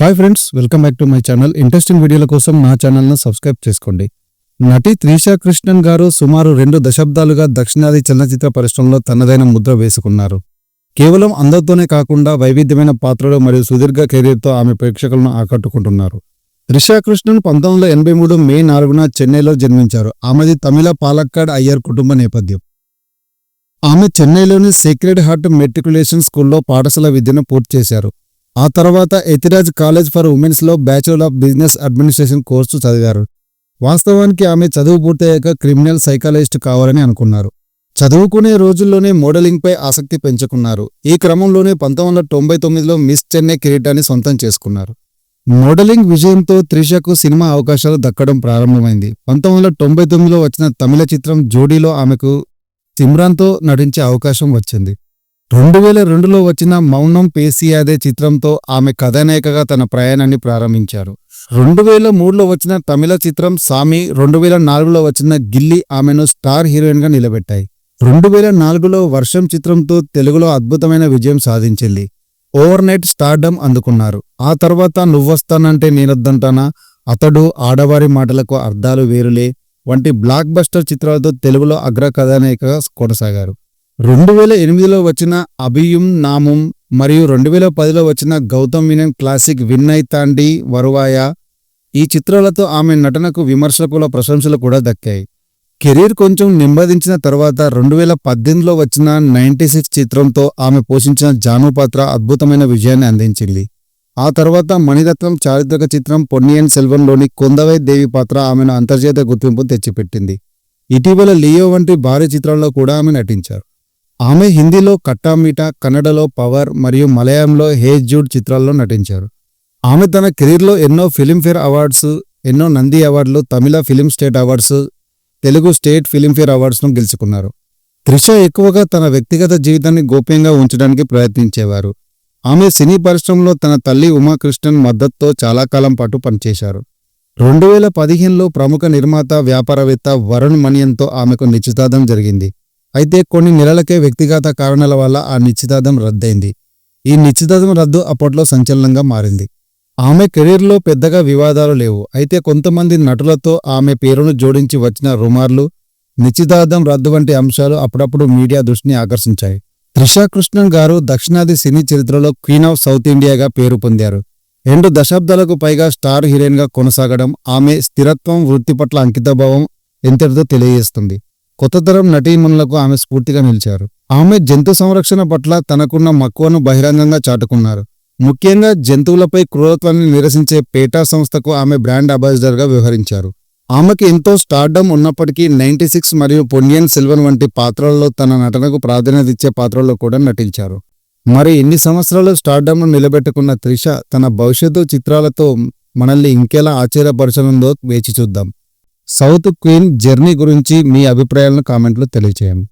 Hi friends welcome back to my channel interesting వీడియోల కోసం నా ఛానల్ను సబ్స్క్రైబ్ చేసుకోండి. నటి త్రిషా కృష్ణన్ గారు సుమారు రెండు దశాబ్దాలుగా దక్షిణాది చలనచిత్ర పరిశ్రమలో తనదైన ముద్ర వేసుకున్నారు. కేవలం అందరితోనే కాకుండా వైవిధ్యమైన పాత్రలు మరియు సుదీర్ఘ కెరీర్తో ఆమె ప్రేక్షకులను ఆకట్టుకుంటున్నారు. త్రిషా కృష్ణన్ పంతొమ్మిది వందల ఎనభై మూడు మే నాలుగున చెన్నైలో జన్మించారు. ఆమెది తమిళ పాలక్కాడ్ అయ్యర్ కుటుంబ నేపథ్యం. ఆమె చెన్నైలోని సేక్రెడ్ హార్ట్ మెట్రికులేషన్ స్కూల్లో పాఠశాల విద్యను పూర్తి చేశారు. ఆ తర్వాత Ethiraj college for ఉమెన్స్లో bachelor of business administration course చదివారు. వాస్తవానికి ఆమె చదువు పూర్తయ్యాక క్రిమినల్ సైకాలజిస్ట్ కావాలని అనుకున్నారు. చదువుకునే రోజుల్లోనే మోడలింగ్పై ఆసక్తి పెంచుకున్నారు. ఈ క్రమంలోనే పంతొమ్మిది వందల తొంభై తొమ్మిదిలో మిస్ చెన్నై కిరీటాన్ని సొంతం చేసుకున్నారు. మోడలింగ్ విజయంతో త్రిషకు సినిమా అవకాశాలు దక్కడం ప్రారంభమైంది. పంతొమ్మిది వందల తొంభై తొమ్మిదిలో వచ్చిన తమిళ చిత్రం జోడీలో ఆమెకు సిమ్రాన్తో నటించే అవకాశం వచ్చింది. రెండు వేల రెండులో వచ్చిన మౌనం పేసియాదే చిత్రంతో ఆమె కథానాయికగా తన ప్రయాణాన్ని ప్రారంభించారు. రెండు వేల మూడులో వచ్చిన తమిళ చిత్రం సామి రెండు వేల నాలుగులో వచ్చిన గిల్లి ఆమెను స్టార్ హీరోయిన్గా నిలబెట్టాయి. రెండు వేల నాలుగులో వర్షం చిత్రంతో తెలుగులో అద్భుతమైన విజయం సాధించింది. ఓవర్ నైట్ స్టార్డమ్ అందుకున్నారు. ఆ తర్వాత నువ్వొస్తానంటే నేనొద్దంటానా? అతడు ఆడవారి మాటలకు అర్థాలు వేరులే. వంటి బ్లాక్ బస్టర్ చిత్రాలతో తెలుగులో అగ్ర కథానాయికగా కొనసాగారు. రెండు వేల ఎనిమిదిలో వచ్చిన అభియుం నామం మరియు రెండు వేల పదిలో వచ్చిన గౌతమ్ మీనన్ క్లాసిక్ విన్నై తాండి వరువాయ ఈ చిత్రాలతో ఆమె నటనకు విమర్శకుల ప్రశంసలు కూడా దక్కాయి. కెరీర్ కొంచెం నింబదించిన తర్వాత రెండు వేల పద్దెనిమిదిలో వచ్చిన నైంటీ సిక్స్ చిత్రంతో ఆమె పోషించిన జాను పాత్ర అద్భుతమైన విజయాన్ని అందించింది. ఆ తర్వాత మణిరత్నం చారిత్రక చిత్రం పొన్నియన్ సెల్వంలోని కొందవై దేవి పాత్ర ఆమెను అంతర్జాతీయ గుర్తింపు తెచ్చిపెట్టింది. ఇటీవల లియో వంటి భారీ చిత్రాల్లో కూడా ఆమె నటించారు. ఆమె హిందీలో కట్టామీట కన్నడలో పవర్ మరియు మలయాళంలో హే జూడ్ చిత్రాల్లో నటించారు. ఆమె తన కెరీర్లో ఎన్నో ఫిలింఫేర్ అవార్డ్స్ ఎన్నో నంది అవార్డులు Tamil film state awards Telugu state Filmfare అవార్డ్స్ను గెలుచుకున్నారు. త్రిష ఎక్కువగా తన వ్యక్తిగత జీవితాన్ని గోప్యంగా ఉంచడానికి ప్రయత్నించేవారు. ఆమె సినీ పరిశ్రమలో తన తల్లి ఉమాకృష్ణన్ మద్దతుతో చాలా కాలం పాటు పనిచేశారు. రెండు వేల పదిహేనులో ప్రముఖ నిర్మాత వ్యాపారవేత్త వరుణ్ మణియన్తో ఆమెకు నిశ్చితార్థం జరిగింది. అయితే కొన్ని నెలలకే వ్యక్తిగత కారణాల వల్ల ఆ నిశ్చితార్థం రద్దయింది. ఈ నిశ్చితార్థం రద్దు అప్పట్లో సంచలనంగా మారింది. ఆమె కెరీర్లో పెద్దగా వివాదాలు లేవు. అయితే కొంతమంది నటులతో ఆమె పేరును జోడించి వచ్చిన రుమార్లు నిశ్చితార్థం రద్దు వంటి అంశాలు అప్పుడప్పుడు మీడియా దృష్టిని ఆకర్షించాయి. త్రిషా కృష్ణన్ గారు దక్షిణాది సినీ చరిత్రలో క్వీన్ ఆఫ్ సౌత్ ఇండియాగా పేరు పొందారు. రెండు దశాబ్దాలకు పైగా స్టార్ హీరోయిన్గా కొనసాగడం ఆమె స్థిరత్వం వృత్తి పట్ల అంకితభావం ఎంతటితో తెలియజేస్తుంది. కొత్త తరం నటీమణులకు ఆమె స్ఫూర్తిగా నిలిచారు. ఆమె జంతు సంరక్షణ పట్ల తనకున్న మక్కువను బహిరంగంగా చాటుకున్నారు. ముఖ్యంగా జంతువులపై క్రూరత్వాన్ని నిరసించే పేటా సంస్థకు ఆమె బ్రాండ్ అంబాసిడర్గా వ్యవహరించారు. ఆమెకి ఎంతో స్టార్డమ్ ఉన్నప్పటికీ నైంటీ సిక్స్ మరియు పొన్నియన్ సిల్వన్ వంటి పాత్రల్లో తన నటనకు ప్రాధాన్యత ఇచ్చే పాత్రల్లో కూడా నటించారు. మరి ఎన్ని సంవత్సరాలు స్టార్డమ్ను నిలబెట్టుకున్న త్రిష తన భవిష్యత్తు చిత్రాలతో మనల్ని ఇంకెలా ఆశ్చర్యపరచనుందో వేచి చూద్దాం. సౌత్ క్వీన్ జర్నీ గురించి మీ అభిప్రాయాలను కామెంట్లో తెలియచేయండి.